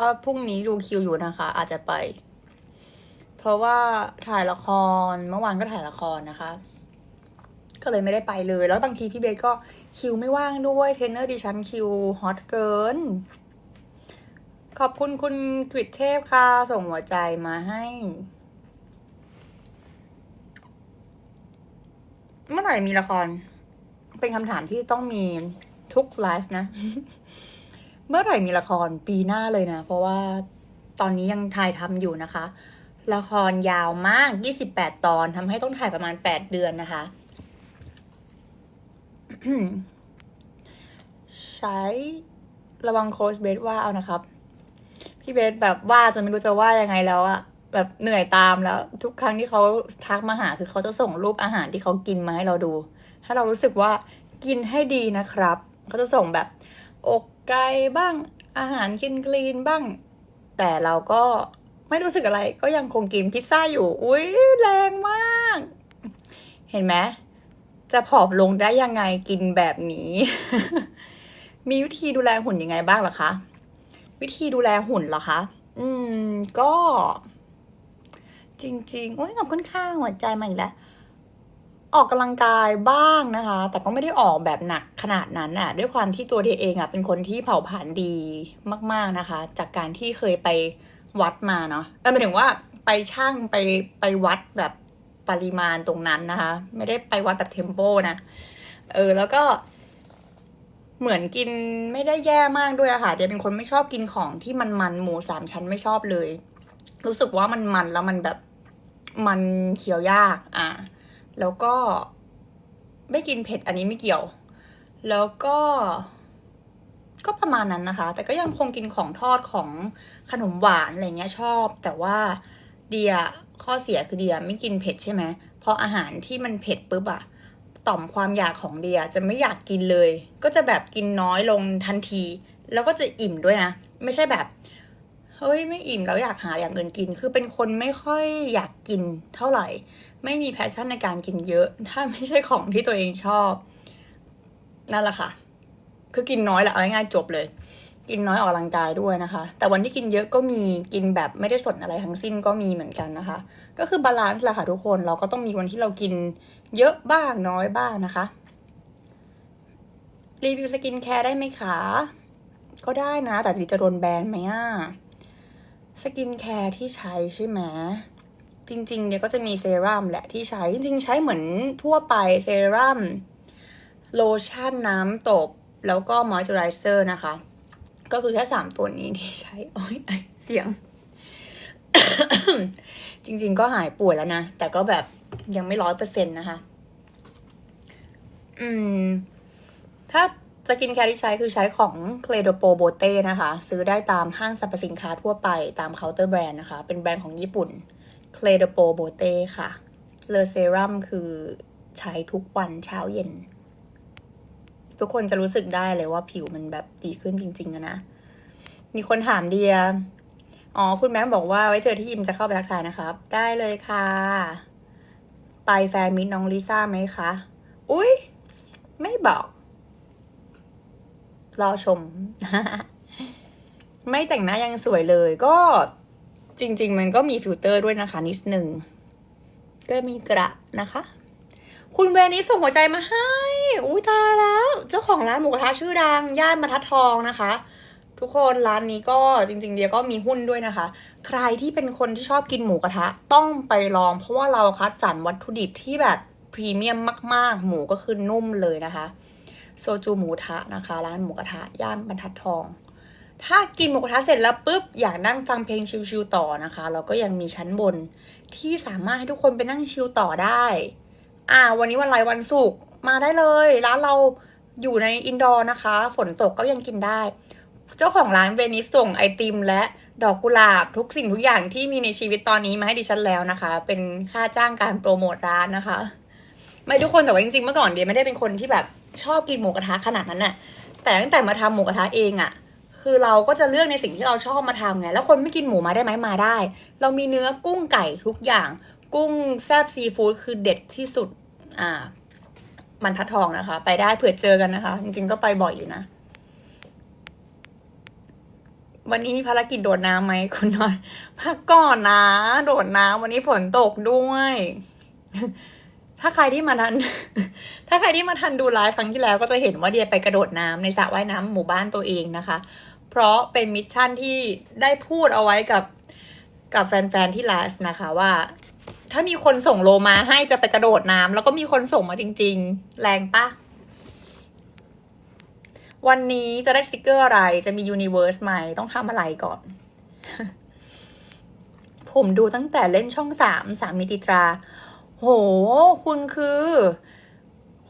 ว่าพรุ่งนี้ดูคิวอยู่นะคะ อาจจะไป เพราะว่าถ่ายละครเมื่อวานก็ถ่ายละครนะคะ ก็เลยไม่ได้ไปเลย แล้วบางทีพี่เบสก็คิวไม่ว่างด้วยเทรนเนอร์ดิฉันคิวฮอตเกิน ขอบคุณคุณกริดเทพค่ะ ส่งหัวใจมาให้ เมื่อไหร่มีละคร เป็นคำถามที่ต้องมีทุกไลฟ์นะ เมื่อไหร่มีละครปีหน้าเลยนะ เพราะว่าตอนนี้ยังถ่ายทำอยู่นะคะ ละครยาวมาก 28 ตอนทำให้ต้องถ่ายประมาณ 8 เดือนนะคะใช้ระวังโค้ชเบสว่าเอานะครับ พี่เบสแบบว่าจนไม่รู้จะว่ายังไงแล้วอะแบบเหนื่อยตามแล้ว ทุกครั้งที่เขาทักมาหาคือเขาจะส่งรูปอาหารที่เขากินมาให้เราดู ถ้าเรารู้สึกว่ากินให้ดีนะครับเขาจะส่งแบบอก ไก่บ้างอาหารกินคลีนบ้าง แต่เราก็ไม่รู้สึกอะไรก็ยังคงกินพิซซ่าอยู่ อุ้ยแรงมาก เห็นไหมจะผอมลงได้ยังไงกินแบบนี้ มีวิธีดูแลหุ่นยังไงบ้างหรอคะ วิธีดูแลหุ่นหรอคะ อืมก็ จริงๆโอ้ยขอบคุณค่าหัวใจมาอีกแล้ว ออกกำลังกายบ้างนะคะ แต่ก็ไม่ได้ออกแบบหนักขนาดนั้นอะด้วยความที่ตัวเดียเองอะเป็นคนที่เผาผลาญดีมาก ๆนะคะ จากการที่เคยไปวัดมาเนาะเออหมายถึงว่าไปช่างไปไปวัดแบบปริมาณตรงนั้นนะคะ ไม่ได้ไปวัดแบบเทมโปนะ เออแล้วก็เหมือนกินไม่ได้แย่มากด้วยอะค่ะเดียเป็นคนไม่ชอบกินของที่มันมันหมูสามชั้นไม่ชอบเลย รู้สึกว่ามันมันแล้วมันแบบมันเคี้ยวยาก อะ แล้วก็ไม่กินเผ็ดอันนี้ไม่เกี่ยว แล้วก็ก็ประมาณนั้นนะคะ แต่ก็ยังคงกินของทอดของขนมหวานอะไรเงี้ยชอบ แต่ว่าเดียข้อเสียคือเดียไม่กินเผ็ดใช่ไหมพออาหารที่มันเผ็ดปุ๊บอะต่อมความอยากของเดียจะไม่อยากกินเลย ก็จะแบบกินน้อยลงทันที แล้วก็จะอิ่มด้วยนะ ไม่ใช่แบบ เฮ้ยไม่อิ่มแล้วอยากหาอย่างอื่นกิน คือเป็นคนไม่ค่อยอยากกินเท่าไหร่ ไม่มีแพชชั่นในการกินเยอะ ถ้าไม่ใช่ของที่ตัวเองชอบ นั่นแหละค่ะ คือกินน้อยแหละเอาง่ายๆจบเลย กินน้อยออกกำลังกายด้วยนะคะ แต่วันที่กินเยอะก็มีกินแบบไม่ได้สนอะไรทั้งสิ้นก็มีเหมือนกันนะคะ ก็คือบาลานซ์แหละค่ะทุกคนเราก็ต้องมีวันที่เรากินเยอะบ้างน้อยบ้างนะคะรีวิวสกินแคร์ได้ไหมคะ ก็ได้นะ แต่จะโดนแบนไหมอะ สกินแคร์ที่ใช้ใช่ไหมจริงๆเนี่ยก็จะมีเซรั่มแหละที่ใช้ จริงๆ ใช้เหมือนทั่วไปเซรั่มโลชั่นน้ำตบ แล้วก็มอยส์เจอไรเซอร์นะคะ ก็คือแค่สามตัวนี้ที่ใช้ โอ้ยไอเสียง จริงๆก็หายป่วยแล้วนะ แต่ก็แบบยังไม่ร้อยเปอร์เซ็นต์นะคะ อืม ถ้า สกินแคร์ที่ใช้คือใช้ของ c l e d o p o Bote นะคะ ซื้อได้ตามห้างสรรพสินค้าทั่วไปตามเคาน์เตอร์แบรนด์นะคะ เป็นแบรนด์ของญี่ปุ่น c l e d o p o Bote ค่ะเลเซรั่มคือใช้ทุกวันเช้าเย็น ทุกคนจะรู้สึกได้เลยว่าผิวมันแบบดีขึ้นจริงๆอะนะ มีคนถามเดีย อ๋อ คุณแม่บอกว่าไว้เจอที่ยิมจะเข้าไปทักทายนะครับ ได้เลยค่ะ ไปแฟนมิตน้องลิซ่าไหมคะ อุ้ยไม่บอก รอชม ไม่แต่งหน้ายังสวยเลย ก็จริง ๆ มันก็มีฟิลเตอร์ด้วยนะคะ นิดหนึ่ง ก็มีกระนะคะ คุณเวนิสส่งหัวใจมาให้ อุ้ยตายแล้ว เจ้าของร้านหมูกระทะชื่อดัง ย่านบรรทัดทองนะคะทุกคนร้านนี้ก็จริง ๆ เดียก็มีหุ้นด้วยนะคะ ใครที่เป็นคนที่ชอบกินหมูกระทะ ต้องไปลองเพราะว่าเราคัดสรรวัตถุดิบที่แบบพรีเมียมมาก ๆ หมูก็คือนุ่มเลยนะคะ โซจูหมูทะนะคะ ร้านหมูกระทะย่านบรรทัดทอง ถ้ากินหมูกระทะเสร็จแล้วปุ๊บอยากนั่งฟังเพลงชิลๆต่อนะคะ เราก็ยังมีชั้นบนที่สามารถให้ทุกคนไปนั่งชิลต่อได้ อ่า วันนี้วันอะไรวันศุกร์มาได้เลยร้านเราอยู่ในอินดอร์นะคะ ฝนตกก็ยังกินได้ เจ้าของร้านเวนิสส่งไอติม และดอกกุหลาบทุกสิ่งทุกอย่างที่มีในชีวิตตอนนี้มาให้ดิฉันแล้วนะคะ เป็นค่าจ้างการโปรโมทร้านนะคะ ไม่ทุกคนแต่ว่าจริงๆเมื่อก่อนเดียไม่ได้เป็นคนที่แบบ ชอบกินหมูกระทะขนาดนั้นน่ะ แต่ตั้งแต่มาทำหมูกระทะเองอะ่ะ คือเราก็จะเลือกในสิ่งที่เราชอบมาทำไง แล้วคนไม่กินหมูมาได้ไหมมาได้ เรามีเนื้อกุ้งไก่ทุกอย่าง กุ้งแซบซีฟู้ดคือเด็ดที่สุด อ่า มันทัดทองนะคะ ไปได้เผื่อเจอกันนะคะ จริงๆก็ไปบ่อยอยู่นะ วันนี้มีภารกิจโดดน้ำไหมคุณน้อยพักก่อนนะ โดดน้ำวันนี้ฝนตกด้วย ถ้าใครที่มาทัน ถ้าใครที่มาทันดูไลฟ์ครั้งที่แล้วก็จะเห็นว่าเดียไปกระโดดน้ำในสระว่ายน้ำหมู่บ้านตัวเองนะคะ เพราะเป็นมิชชั่นที่ได้พูดเอาไว้กับกับแฟนๆที่ไลฟ์นะคะว่า ถ้ามีคนส่งโลมาให้จะไปกระโดดน้ำแล้วก็มีคนส่งมาจริง ๆ แรงปะวันนี้จะได้สติกเกอร์อะไร จะมียูนิเวอร์สใหม่ต้องทำอะไรก่อน ผมดูตั้งแต่เล่นช่องสามสามมิติตรา โห คุณคือ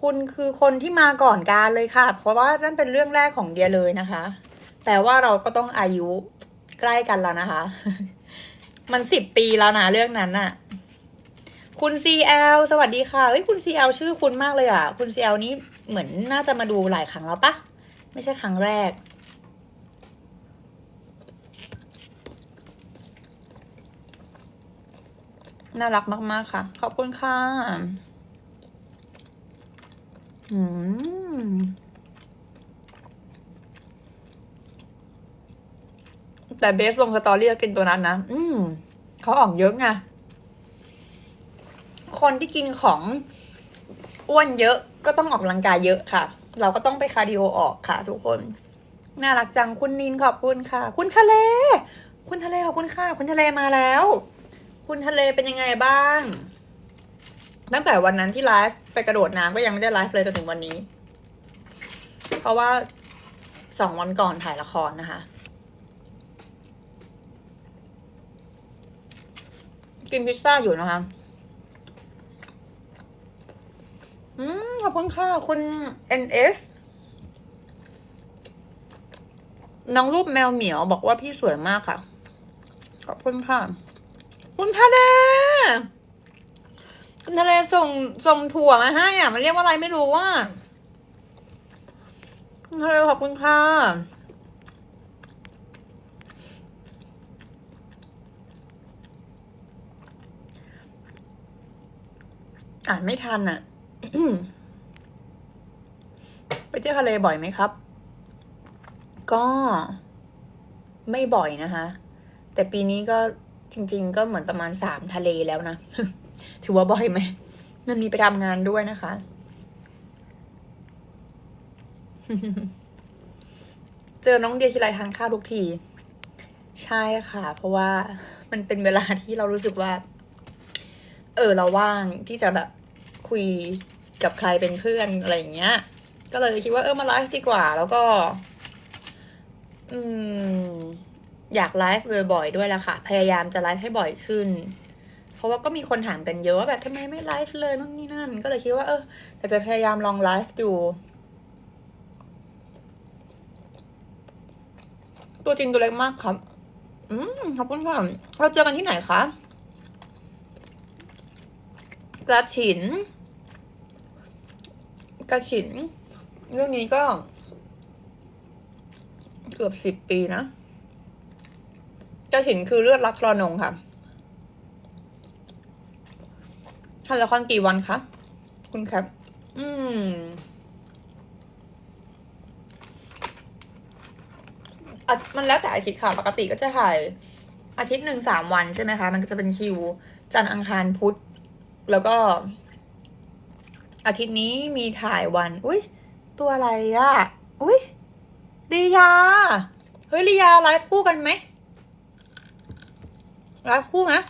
คุณคือคนที่มาก่อนการเลยค่ะ เพราะว่านั่นเป็นเรื่องแรกของเดียเลยนะคะ แต่ว่าเราก็ต้องอายุใกล้กันแล้วนะคะ มันสิบปีแล้วนะเรื่องนั้นน่ะคุณ CL สวัสดีค่ะ เฮ้ยคุณ CL ชื่อคุณมากเลยอะคุณ CL นี้เหมือนน่าจะมาดูหลายครั้งแล้วปะ ไม่ใช่ครั้งแรก น่ารักมาก ๆ ค่ะ ขอบคุณค่ะอืมแต่เบสลงสตอรี่กินตัวนั้นนะ อืมเขาออกเยอะไง คนที่กินของอ้วนเยอะก็ต้องออกกำลังกายเยอะค่ะ เราก็ต้องไปคาร์ดิโอออกค่ะทุกคน น่ารักจังคุณนินขอบคุณค่ะ คุณทะเล คุณทะเลขอบคุณค่ะ คุณทะเลมาแล้ว คุณทะเลเป็นยังไงบ้าง ตั้งแต่วันนั้นที่ไลฟ์ไปกระโดดน้ำก็ยังไม่ได้ไลฟ์เลยจนถึงวันนี้ เพราะว่าสองวันก่อนถ่ายละครนะคะ กินพิซซ่าอยู่นะคะ อืมขอบคุณค่ะ คุณ NS น้องรูปแมวเหมียวบอกว่าพี่สวยมากค่ะ ขอบคุณค่ะ คุณทะเลคุณทะเลส่งส่งถั่วมาให้อะมันเรียกว่าอะไรไม่รู้ว่าคุณทะเลขอบคุณค่ะอ่านไม่ทันอะ ไปเที่ยวทะเลบ่อยไหมครับ ก็ไม่บ่อยนะคะ แต่ปีนี้ก็ จริง ๆ ก็เหมือนประมาณสามทะเลแล้วนะ ถือว่าบ่อยไหม มันมีไปทำงานด้วยนะคะ เจอน้องเดียทีไรทานข้าวทุกที ใช่ค่ะ เพราะว่ามันเป็นเวลาที่เรารู้สึกว่า เออ เราว่างที่จะแบบคุยกับใครเป็นเพื่อนอะไรอย่างเงี้ย ก็เลยคิดว่าเออมาไลฟ์ดีกว่า แล้วก็ อืม อยากไลฟ์บ่อยๆด้วยละค่ะ พยายามจะไลฟ์ให้บ่อยขึ้น เพราะว่าก็มีคนถามกันเยอะว่าแบบทำไมไม่ไลฟ์เลยนั่นนี่นั่น ก็เลยคิดว่าเออแต่จะพยายามลองไลฟ์ดูตัวจริงตัวเล็กมากครับ อืมขอบคุณค่ะเราเจอกันที่ไหนคะกระฉิน กระฉิน เรื่องนี้ก็ เกือบสิบปีนะ กระฉินคือเลือดรักรอนงค่ะถ่ายละครกี่วันคะคุณครับ อืมอะมันแล้วแต่อาทิตย์ค่ะ ปกติก็จะถ่าย อาทิตย์หนึ่งสามวันใช่ไหมคะ มันก็จะเป็นคิว จันทร์อังคารพุธ แล้วก็ อาทิตย์นี้มีถ่ายวัน อุ้ยตัวอะไรอะอุ้ยลียา เฮ้ยลียาไลฟ์คู่กันไหม ไลฟ์คู่นะ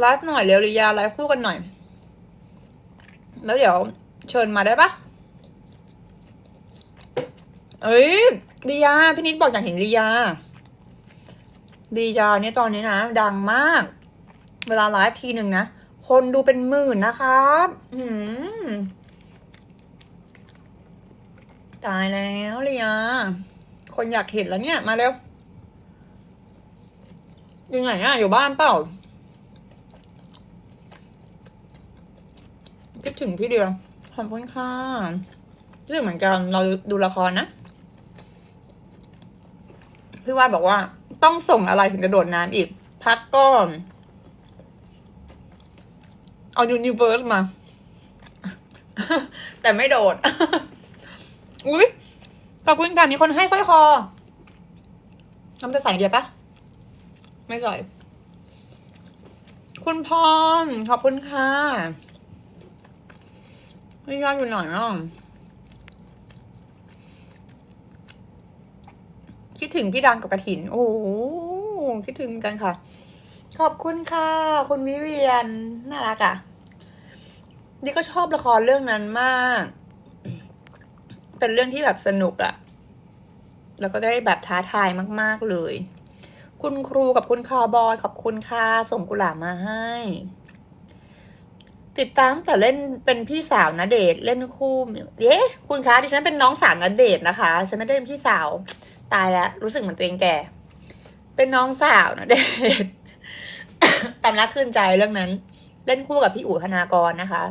ไลฟ์หน่อยเร็วลียาไลฟ์คู่กันหน่อย แล้วเดี๋ยวเชิญมาได้ปะเอ้ยลียาพี่นิดบอกอยากเห็นลียาลียาเนี่ยตอนนี้นะ ดังมาก เวลาไลฟ์ทีหนึ่งนะ คนดูเป็นหมื่นนะครับ อืม ตายแล้วลียคนอยากเห็นแล้วเนี่ย มาเร็วยู่ไหนอะอยู่บ้านเปล่า คิดถึงพี่เดียวขอบคุณค่ะคิดถึงเหมือนกันเราดูละครนะ พี่ว่าบอกว่า ต้องส่งอะไรถึงจะโดดน้ำอีก พักก่อน เอายูนิเวิร์สมา แต่ไม่โดด อุ้ยขอบคุณค่ะมีคนให้สร้อยคอ น้ำจะใส่เดียวปะไม่ใส่ คุณพรขอบคุณค่ะนี่ยอดอยู่หน่อยเนาะคิดถึงพี่ดังกับกระถิน โอ้คิดถึงกันค่ะ ขอบคุณค่ะ คุณวิเวียน น่ารักอะ่ะ นี่ก็ชอบละครเรื่องนั้นมาก เป็นเรื่องที่แบบสนุกอะแล้วก็ได้แบบท้าทายมาก ๆ เลย คุณครูกับคุณคาวบอยขอบคุณค่ะส่งกุหลาบมาให้ ติดตามแต่เล่นเป็นพี่สาวนะเดทเล่นคู่เย้คุณคะดิฉันเป็นน้องสาวนะเดทนะคะ ฉันไม่ได้เป็นพี่สาว ตายแล้ว รู้สึกเหมือนตัวเองแก่ เป็นน้องสาวนะเดทตามรักคืนใจเรื่องนั้น เล่นคู่กับพี่อู๋ธนากรนะคะ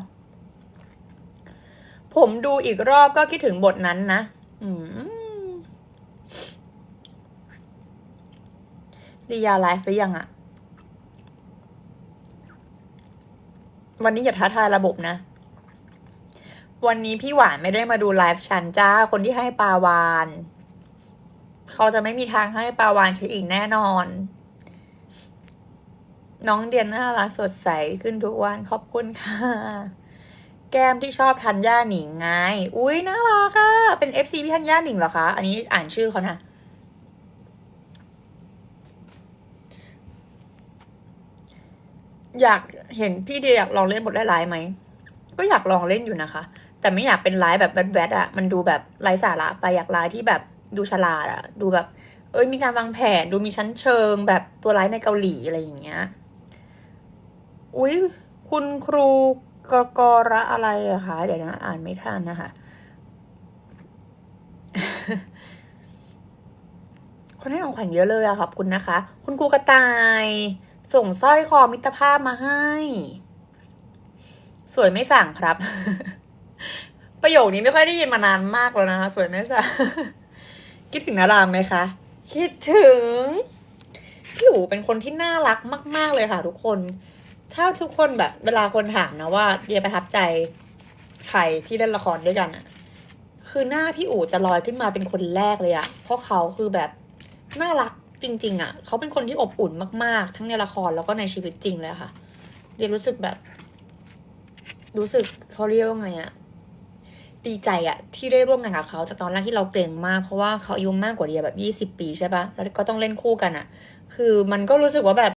ผมดูอีกรอบก็คิดถึงบทนั้นนะอืมลียาไลฟ์หรือยังอะวันนี้อย่าท้าทายระบบนะ วันนี้พี่หวานไม่ได้มาดูไลฟ์ฉันจ้า คนที่ให้ปาวาน เขาจะไม่มีทางให้ปาวานใช้อีกแน่นอน น้องเดียนน่ารักสดใสขึ้นทุกวันขอบคุณค่ะ แก้มที่ชอบทันย่าหนิงไง อุ้ยน่ารักอะเป็น FC พี่ทันย่าหนิงเหรอคะ อันนี้อ่านชื่อเขานะ อยากเห็นพี่เดียอยากลองเล่นบทไร้ายไหม ก็อยากลองเล่นอยู่นะคะ แต่ไม่อยากเป็นร้ายแบบแบดๆอะมันดูแบบไร้สาระไปอยากร้ายที่แบบดูฉลาดอะดูแบบ เอ้ยมีการวางแผน ดูมีชั้นเชิง แบบตัวร้ายในเกาหลีอะไรอย่างเงี้ย อุ้ยคุณครู กกระอะไรอะคะเดี๋ยวนะอ่านไม่ทันนะคะคนให้ของขวัญเยอะเลยอะขอบคุณนะคะ คุณครูกระต่าย ส่งสร้อยคอมิตรภาพมาให้ สวยไม่สั่งครับ ประโยคนี้ไม่ค่อยได้ยินมานานมากแล้วนะคะ สวยไม่สั่งคิดถึงนารามไหมคะ คิดถึงพี่อู๋เป็นคนที่น่ารักมาก ๆ เลยค่ะทุกคน ถ้าทุกคนแบบเวลาคนถามนะว่าเดียประทับใจใครที่เล่นละครด้วยกันอะคือหน้าพี่อู๋จะลอยขึ้นมาเป็นคนแรกเลยอะเพราะเขาคือแบบน่ารักจริง ๆอะเขาเป็นคนที่อบอุ่นมากๆ ทั้งในละครแล้วก็ในชีวิตจริงเลยค่ะ เดียรู้สึกแบบ รู้สึกเขาเรียกว่าไงอะดีใจอะที่ได้ร่วมงานกับเขาจากตอนแรกที่เราเกรงมากเพราะว่าเขาอายุมากกว่าเดียแบบยี่สิบปีใช่ปะแล้วก็ต้องเล่นคู่กันอะคือมันก็รู้สึกว่าแบบ